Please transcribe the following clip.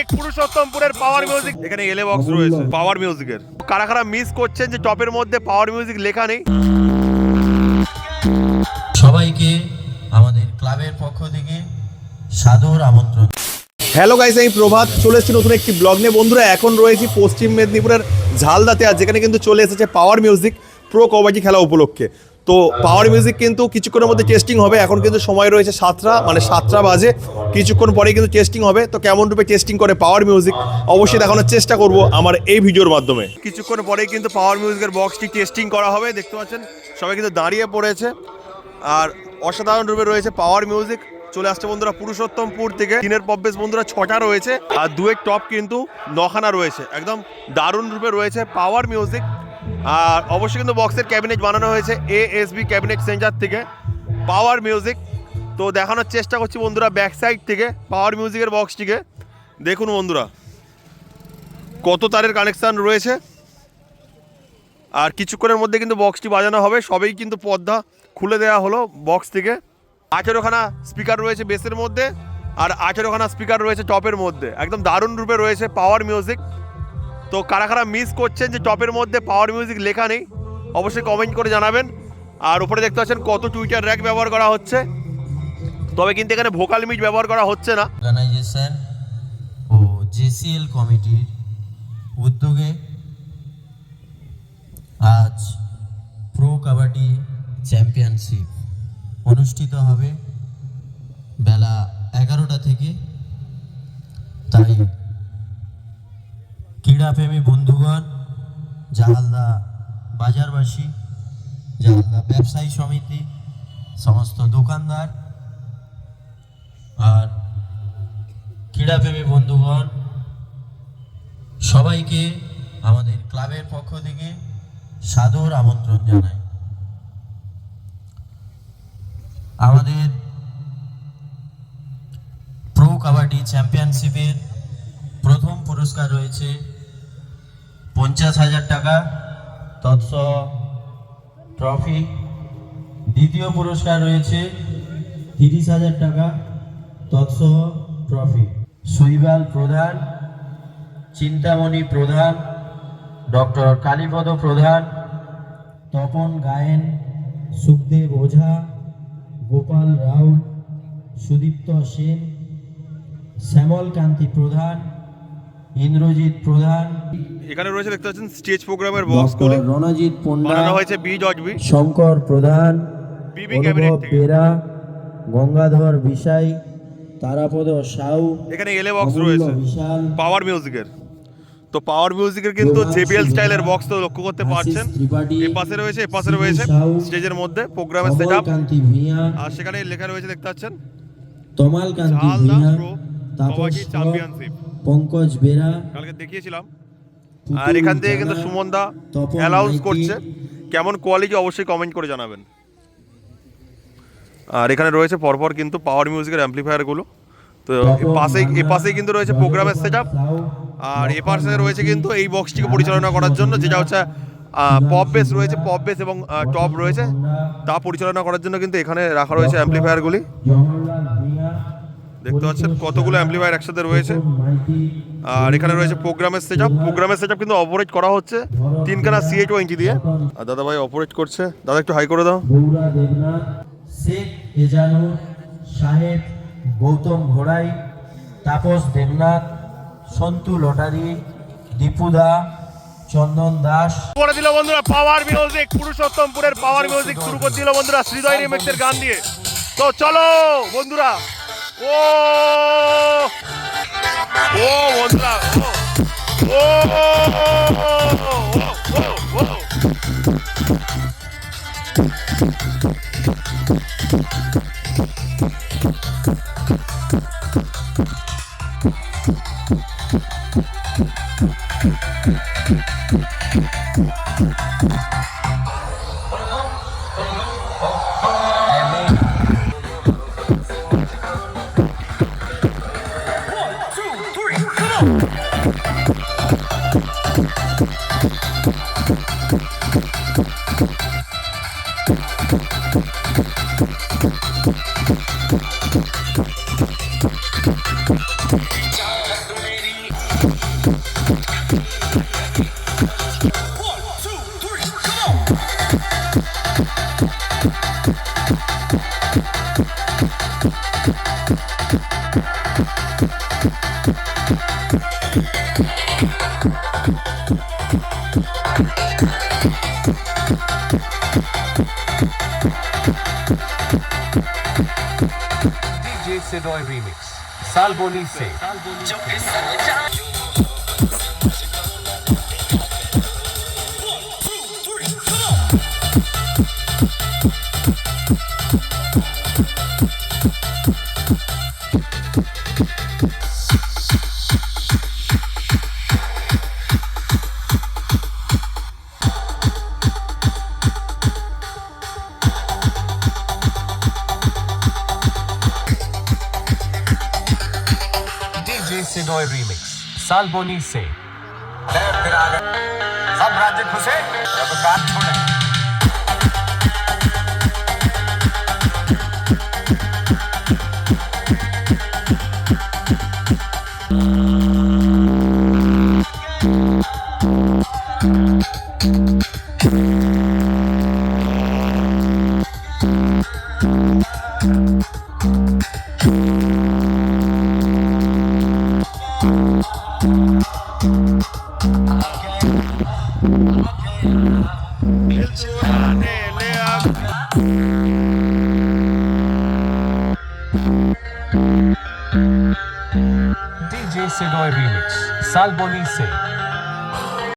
Music পুরুষোত্তমপুরের power music এখানে এলে box রয়েছে। পাওয়ার মিউজিকের কারা কারা মিস করছেন যে টপের মধ্যে পাওয়ার মিউজিক লেখা নেই? সবাইকে আমাদের ক্লাবের পক্ষ থেকে সাদর আমন্ত্রণ। হ্যালো গাইস আমি প্রভাত। চলে এসেছি নতুন একটি ব্লগ নিয়ে। বন্ধুরা এখন রয়েছি পশ্চিম মেদিনীপুরের ঝালদাতে আর যেখানে কিন্তু চলে এসেছে পাওয়ার মিউজিক প্রো কবাডি খেলা উপলক্ষে। তো পাওয়ার মিউজিক কিন্তু কিছুক্ষণের মধ্যে টেস্টিং হবে। এখন কিন্তু সময় রয়েছে সাতটা মানে সাতটা বাজে। কিছুক্ষণ পরে কিন্তু টেস্টিং হবে। তো কেমন রূপে টেস্টিং করে পাওয়ার মিউজিক অবশ্যই দেখানোর চেষ্টা করব আমার এই ভিডিওর মাধ্যমে। কিছুক্ষণ পরেই কিন্তু পাওয়ার মিউজিকের বক্সটি টেস্টিং করা হবে। দেখতে পাচ্ছেন, সবাই কিন্তু দাঁড়িয়ে পড়েছে। আর অসাধারণ রূপে রয়েছে পাওয়ার মিউজিক চলে আসছে বন্ধুরা পুরুষোত্তমপুর থেকে। দিনের পব্বেশ বন্ধুরা ছটা রয়েছে। আর দুয়ের টপ কিন্তু নখানা রয়েছে। একদম দারুণ রূপে রয়েছে পাওয়ার মিউজিক আর অবশ্যই কিন্তু বক্সের ক্যাবিনেট বানানো হয়েছে A S B cabinet centre থেকে পাওয়ার মিউজিক। তো দেখানোর চেষ্টা করছি বন্ধুরা ব্যাক সাইড থেকে, পাওয়ার মিউজিকের বক্সটিকে। দেখুন বন্ধুরা, কত তারের কানেকশান রয়েছে। আর কিছুক্ষণের মধ্যে কিন্তু বক্সটি বাজানো হবে, সবেই কিন্তু পর্দা খুলে দেওয়া হলো বক্স থেকে। আঠেরোখানা স্পিকার রয়েছে বেসের মধ্যে, আর আঠেরোখানা স্পিকার রয়েছে টপের মধ্যে। একদম দারুণ রূপে রয়েছে পাওয়ার মিউজিক। তো কারা কারা মিস করছেন যে টপের মধ্যে পাওয়ার মিউজিক লেখা নেই, অবশ্যই কমেন্ট করে জানাবেন। আর উপরে দেখতে পাচ্ছেন কত টুইটার র্যাক ব্যবহার করা হচ্ছে। তবে কিন্তু এখানে ভোকাল মিট ব্যবহার করা হচ্ছে না। অর্গানাইজেশন ও জেসিএল কমিটির উদ্যোগে আজ প্রো কাবাডি চ্যাম্পিয়নশিপ অনুষ্ঠিত হবে বেলা এগারোটা থেকে। তাই ক্রীড়াপ্রেমী বন্ধুগণ, জাহালদা বাজারবাসী, জাহালদা ব্যবসায়ী সমিতি, সমস্ত দোকানদার আর ক্রীড়াপ্রেমী বন্ধুগণ, সবাইকে আমাদের ক্লাবের পক্ষ থেকে সাদর আমন্ত্রণ জানাই। আমাদের প্রো কাবাডি চ্যাম্পিয়নশিপের প্রথম পুরস্কার রয়েছে পঞ্চাশ হাজার টাকা তৎসহ ট্রফি। দ্বিতীয় পুরস্কার রয়েছে তিরিশ হাজার টাকা তৎসহ ট্রফি। শৈবাল প্রধান, চিন্তামণি প্রধান, ডক্টর কালীপদ প্রধান, তপন গায়েন, সুখদেব ওঝা, গোপাল রাউল, সুদীপ্ত সেন শ্যামল কান্তি প্রধান ইন্দ্রজিৎ প্রধান। এখানে রয়েছে দেখতে পাচ্ছেন স্টেজ প্রোগ্রামের বক্সগুলি ডক্টর রণজিৎ পণ্ডা। বানানো হয়েছে B dot B Shankar Pradhan. BB cabinet Bera. Gangadhar Bishai Tarapada Sau. এখানে এলে বক্স রয়েছে। বিশাল। পাওয়ার মিউজিকের তো পাওয়ার মিউজিকের কিন্তু জেবিএল স্টাইলের বক্স তো লক্ষ্য করতে পারছেন। এ পাশে রয়েছে এ পাশে রয়েছে স্টেজের মধ্যে প্রোগ্রামের সেট আপ অমলকান্তি ভূঁইয়া আর সেখানে লেখা রয়েছে দেখতে পাচ্ছেন। তমাল কান্তি ভূঁইয়া তাপস চ্যাম্পিয়নশিপ পঙ্কজ বেরা কালকে দেখিয়েছিলাম। আর এখান থেকে কিন্তু সুমন দা অ্যালাউন্স করছে। কেমন কোয়ালিটি অবশ্যই কমেন্ট করে জানাবেন। আর এখানে রয়েছে পরপর কিন্তু পাওয়ার মিউজিকের অ্যাম্পলিফায়ারগুলো তো পাশেই এ পাশেই কিন্তু রয়েছে প্রোগ্রামের সেট আপ আর এ পাশে রয়েছে কিন্তু এই বক্সটিকে পরিচালনা করার জন্য যেটা হচ্ছে পপ বেস রয়েছে পপ বেস এবং টপ রয়েছে। তা পরিচালনা করার জন্য কিন্তু এখানে রাখা রয়েছে অ্যাম্পলিফায়ারগুলি দেখতে পাচ্ছেন কতগুলো অ্যাম্পলিফায়ার একসাথে রয়েছে। আর এখানে রয়েছে প্রোগ্রামের সেট আপ প্রোগ্রামের সেট আপ কিন্তু অপারেট করা হচ্ছে তিনখানা সি সিএ টোয়েন্টি দিয়ে। আর দাদা ভাই অপারেট করছে। দাদা একটু হাই করে দাও। গৌরা শেখ এজানুর সাহেব গৌতম ঘোড়াই তাপস দেবনাথ সন্তু লটারি দীপুদা চন্দন দাস। করে দিল বন্ধুরা পাওয়ার মিউজিক পুরুষোত্তমপুরের পাওয়ার মিউজিক শুরু করে দিল বন্ধুরা হৃদয় রিমিক্সের গান দিয়ে। তো চলো বন্ধুরা ও ও বন্ধুরা ও ও साल बोली से से सिनोय रीमिक्स साल सालबोनी से। सब राज्य खुशे जब बात छोड़े DJ Sedoy Remix. Salboni Se.